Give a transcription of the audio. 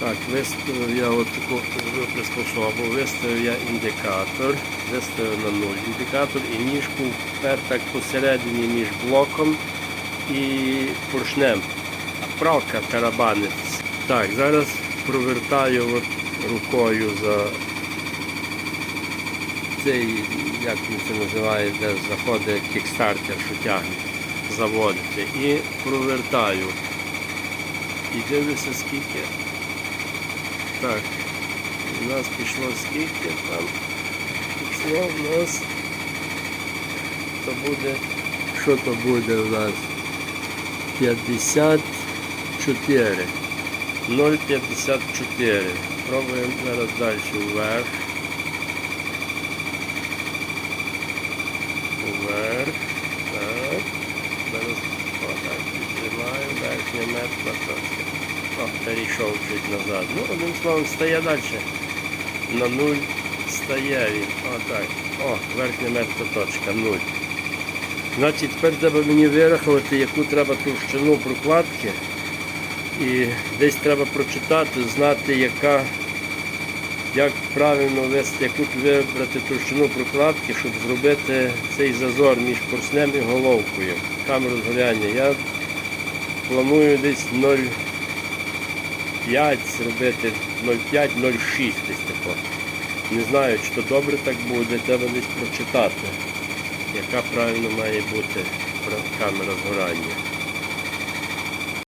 Так, виставив я от таку приспособу, виставив я індикатор, виставив на 0 індикатор і ніжку впер так посередині між блоком і поршнем. Правка тарабанить. Так, зараз провертаю от рукою за цей, як він це називає, де заходить кікстартер, що тягне, заводити. І провертаю. І дивлюся скільки. Так, у нас пішло скільки там. Пішло у нас. То буде. Що то буде у нас? 54. 0,54. Пробуємо зараз далі вверх. Вверх. Так. Зараз отак піднімаємо. Верхня метла трошки. О, перейшов чуть назад. Ну, одним словом, стає далі. На нуль стає він. Отак. О, верхня мертва точка, нуль. Значить, тепер треба мені вирахувати, яку треба товщину прокладки. І десь треба прочитати, знати, яка, як правильно вести, яку вибрати товщину прокладки, щоб зробити цей зазор між порснем і головкою. Камеру згоряння. Я планую десь 0,5 зробити 0,5-0,6 десь тако. Не знаю, чи то добре так буде, треба десь прочитати, яка правильно має бути камера згорання.